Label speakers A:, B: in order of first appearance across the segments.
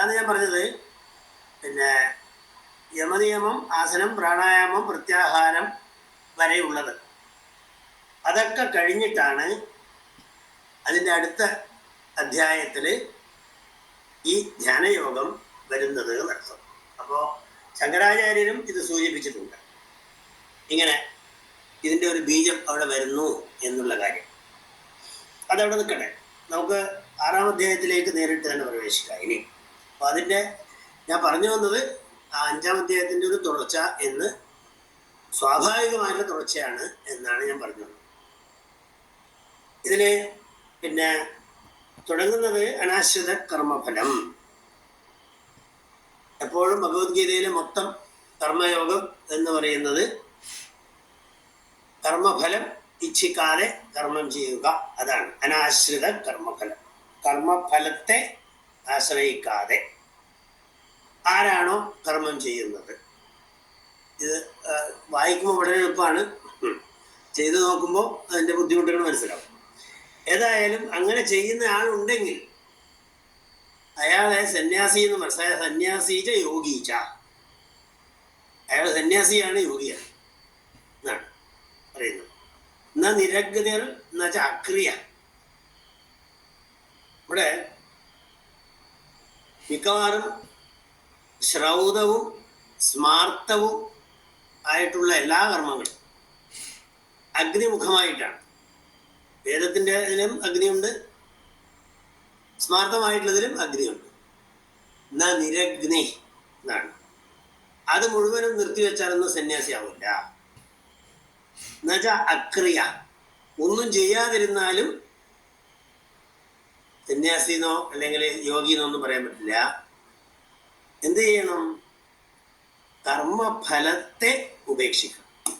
A: അതാണ് ഞാൻ പറഞ്ഞത്. പിന്നെ യമനിയമം ആസനം പ്രാണായാമം പ്രത്യാഹാരം വരെയുള്ളത് അതൊക്കെ കഴിഞ്ഞിട്ടാണ് അതിന്റെ അടുത്ത അധ്യായത്തിൽ ഈ ധ്യാനയോഗം വരുന്നത് നടത്തും അപ്പോൾ ശങ്കരാചാര്യരും ഇത് സൂചിപ്പിച്ചിട്ടുണ്ട്. ഇങ്ങനെ ഇതിന്റെ ഒരു ബീജം അവിടെ വരുന്നു എന്നുള്ള കാര്യം. അതവിടെ നിൽക്കട്ടെ. നമുക്ക് ആറാം അധ്യായത്തിലേക്ക് നേരിട്ട് തന്നെ പ്രവേശിക്കാം. ഇനി അപ്പോൾ അതിന്റെ ഞാൻ പറഞ്ഞു വന്നത് ആ അഞ്ചാം അധ്യായത്തിന്റെ ഒരു തുടർച്ച എന്ന് സ്വാഭാവികമായിട്ടുള്ള തുടർച്ചയാണ് എന്നാണ് ഞാൻ പറഞ്ഞത്. ഇതിന് പിന്നെ തുടങ്ങുന്നത് അനാശ്രിത കർമ്മഫലം. എപ്പോഴും ഭഗവത്ഗീതയിലെ മൊത്തം കർമ്മയോഗം എന്ന് പറയുന്നത് കർമ്മഫലം ഇച്ഛിക്കാതെ കർമ്മം ചെയ്യുക. അതാണ് അനാശ്രിത കർമ്മഫലം. കർമ്മഫലത്തെ ആശ്രയിക്കാതെ ആരാണോ കർമ്മം ചെയ്യുന്നത്. ഇത് വായിക്കുമ്പോൾ വളരെ എളുപ്പമാണ്. ചെയ്തു നോക്കുമ്പോൾ അതിന്റെ ബുദ്ധിമുട്ടുകൾ മനസ്സിലാവും. ഏതായാലും അങ്ങനെ ചെയ്യുന്ന ആളുണ്ടെങ്കിൽ അയാളെ സന്യാസി എന്ന് മനസ്സിലായ സന്യാസീച്ച യോഗീച്ച അയാൾ സന്യാസിയാണ് യോഗിയാണ്. എന്നാണ് പറയുന്നത്. എന്നാ നിരഗ്നർ എന്ന് വെച്ചാൽ അക്രിയ. ഇവിടെ മിക്കവാറും ശ്രൗതവും സ്മാർത്ഥവും ആയിട്ടുള്ള എല്ലാ കർമ്മങ്ങളും അഗ്നിമുഖമായിട്ടാണ്. വേദത്തിന്റെ ഇതിലും അഗ്നിയുണ്ട് സ്മാർത്ഥമായിട്ടുള്ളതിലും അഗ്നിയുണ്ട്. എന്നാ നിരഗ്നി എന്നാണ്. അത് മുഴുവനും നിർത്തിവെച്ചാലൊന്നും സന്യാസിയാവില്ല എന്നുവെച്ചാൽ അക്രിയ. ഒന്നും ചെയ്യാതിരുന്നാലും സന്യാസിന്നോ അല്ലെങ്കിൽ യോഗിന്നോ ഒന്നും പറയാൻ പറ്റില്ല. എന്ത് ചെയ്യണം? കർമ്മഫലത്തെ ഉപേക്ഷിക്കണം.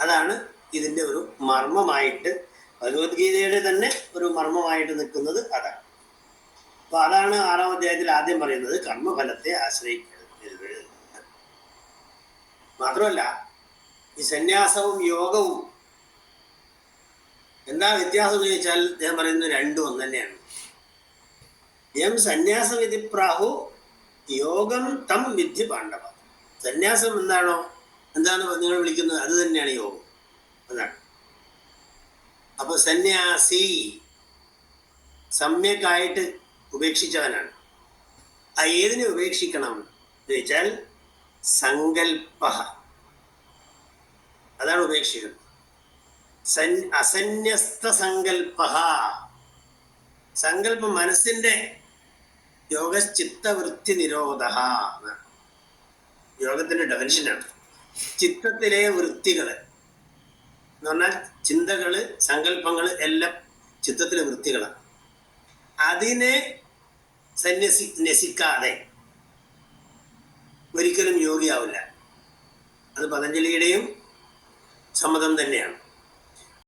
A: അതാണ് ഇതിന്റെ ഒരു മർമ്മമായിട്ട് ഭഗവത്ഗീതയുടെ തന്നെ ഒരു മർമ്മമായിട്ട് നിൽക്കുന്നത് അതാണ്. അപ്പൊ അതാണ് ആറാം അധ്യായത്തിൽ ആദ്യം പറയുന്നത് കർമ്മഫലത്തെ ആശ്രയിക്കരുത്. മാത്രമല്ല ഈ സന്യാസവും യോഗവും എന്താ വ്യത്യാസം എന്ന് ചോദിച്ചാൽ ഞാൻ പറയുന്നത് രണ്ടും ഒന്ന് തന്നെയാണ്. എം സന്യാസം വിധി പ്രാഹു യോഗം തം വിധി പാണ്ഡവ. സന്യാസം എന്താണോ എന്താണ് നിങ്ങൾ വിളിക്കുന്നത് അത് തന്നെയാണ് യോഗം. അതാണ്. അപ്പൊ സന്യാസി സമ്യക്കായിട്ട് ഉപേക്ഷിച്ചവനാണ്. ആ ഏതിനെ ഉപേക്ഷിക്കണം എന്ന് വെച്ചാൽ സങ്കൽപ്പ. അതാണ് ഉപേക്ഷിക്കുന്നത്. അസന്യസ്ത സങ്കല്പ സങ്കല്പം മനസ്സിന്റെ യോഗശ്ചിത്തവൃത്തി നിരോധ യോഗത്തിന്റെ ഡെഫിനിഷനാണ് ചിത്തത്തിലെ വൃത്തികൾ എന്ന് പറഞ്ഞാൽ ചിന്തകൾ സങ്കല്പങ്ങൾ എല്ലാം ചിത്തത്തിലെ വൃത്തികളാണ്. അതിനെ സന്യസി നസിക്കാതെ ഒരിക്കലും യോഗിയാവില്ല. അത് പതഞ്ജലിയുടെയും സമ്മതം തന്നെയാണ്.